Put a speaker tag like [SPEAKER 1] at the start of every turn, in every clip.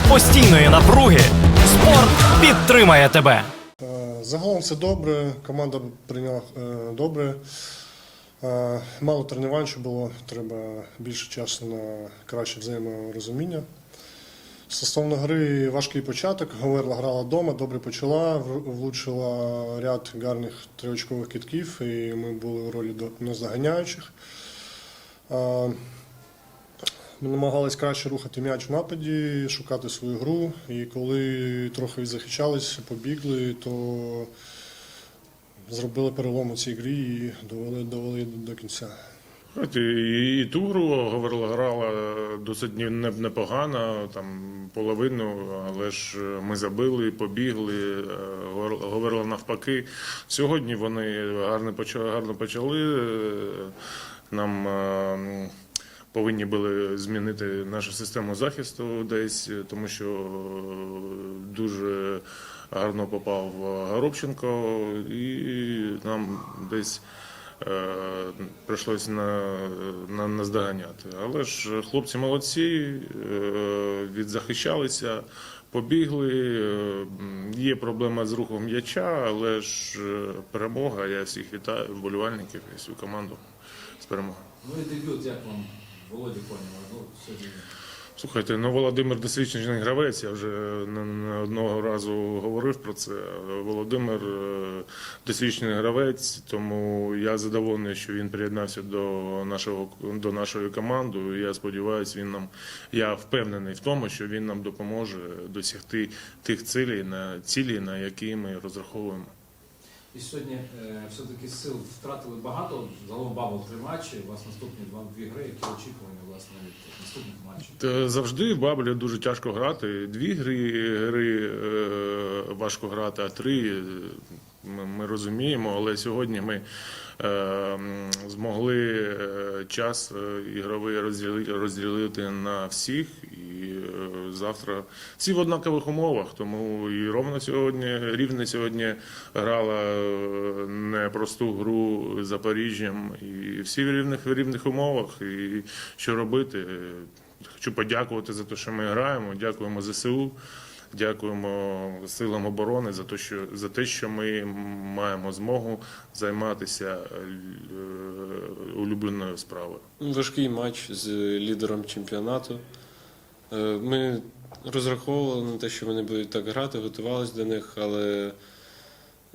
[SPEAKER 1] серед постійної напруги спорт підтримає тебе.
[SPEAKER 2] Е, Загалом все добре, команда прийняла е, добре. Е, Мало тренувань ще було, треба більше часу на краще взаєморозуміння. Стосовно гри важкий початок. Говерла грала вдома, добре почала, влучила ряд гарних триочкових китків, і ми були у ролі до- наздоганяючих. Ми намагались краще рухати м'яч в нападі, шукати свою гру. І коли трохи захищались, побігли, то зробили перелом у цій грі і довели, довели до кінця.
[SPEAKER 3] І, і ту гру говорила, грала досить не- не- непогано, там половину, але ж ми забили, побігли, е, говорила навпаки. Сьогодні вони гарно почали, гарно почали. е, Нам е, повинні були змінити нашу систему захисту десь, тому що дуже гарно попав Горобченко, і нам десь е, прийшлося на, на, наздоганяти. Але ж хлопці молодці, е, відзахищалися, побігли. е, Є проблема з рухом м'яча, але ж перемога. Я всіх вітаю, вболівальників і всю команду з перемогою.
[SPEAKER 4] Ну і дебют, як вам Володі Конєва? Ну, сьогодні
[SPEAKER 3] Слухайте, ну Володимир досвідчений гравець. Я вже не не одного разу говорив про це. Володимир е, досвідчений гравець, тому я задоволений, що він приєднався до нашого до нашої команди. Я сподіваюся, він нам. Я впевнений в тому, що він нам допоможе досягти тих цілей на цілі, на які ми розраховуємо.
[SPEAKER 4] І сьогодні е, все-таки сил втратили багато. Загалом бабл три матчі. У вас наступні два дві гри, які очікування власне від наступних матчів.
[SPEAKER 3] Та Завжди Баблі дуже тяжко грати. Дві гри, гри е, важко грати, а три е, ми, ми розуміємо. Але сьогодні ми е, змогли час ігровий розділити на всіх. І е, завтра всі в однакових умовах. Тому і ровно сьогодні, рівне сьогодні грала е, непросту гру з Запоріжжям. І всі в рівних, в рівних умовах. І що робити? Хочу подякувати за те, що ми граємо. Дякуємо ЗСУ, дякуємо силам оборони за те, що за те, що ми маємо змогу займатися е, улюбленою справою.
[SPEAKER 5] Важкий матч з лідером чемпіонату. Е, Ми розраховували на те, що вони будуть так грати, готувалися до них, але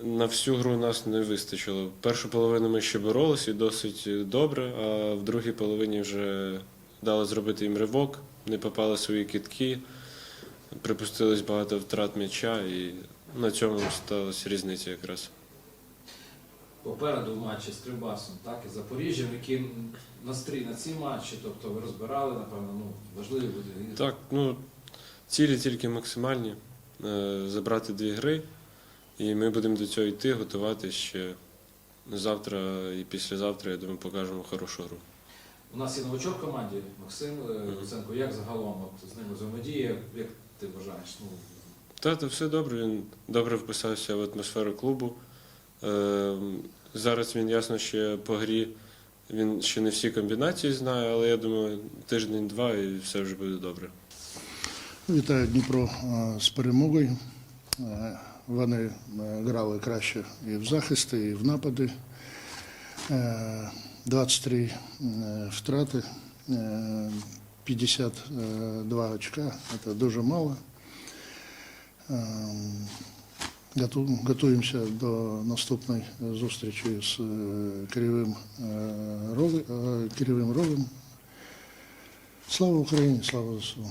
[SPEAKER 5] на всю гру нас не вистачило. Першу половину ми ще боролися і досить добре, а в другій половині вже дали зробити їм ривок, не попали свої кітки, припустилось багато втрат м'яча, і на цьому сталася різниця якраз.
[SPEAKER 4] Попереду в матчі з Кривбасом, так і Запоріжжям, які настрій на ці матчі, тобто ви розбирали, напевно, ну важливі буде.
[SPEAKER 5] Так, ну цілі тільки максимальні. Е, Забрати дві гри, і ми будемо до цього йти, готувати ще завтра і післязавтра, я думаю, покажемо хорошу гру.
[SPEAKER 4] У нас є новачок в команді Максим е, Луценко. Як загалом от з ним взаємодія, як ти вважаєш? Ну
[SPEAKER 5] Та, то все добре, він добре вписався в атмосферу клубу. Е, Зараз він ясно ще по грі. Він ще не всі комбінації знає, але я думаю, тиждень-два і все вже буде добре.
[SPEAKER 6] Вітаю Дніпро е, з перемогою. Е, Вони е, грали краще і в захисти, і в напади. Е, 23 е, втрати, е, 52 очка. Це дуже мало. Е, Готуємося до наступної зустрічі з керівим керівим ровим. Роги- е, Кривим Рогом. Слава Україні, слава ЗСУ.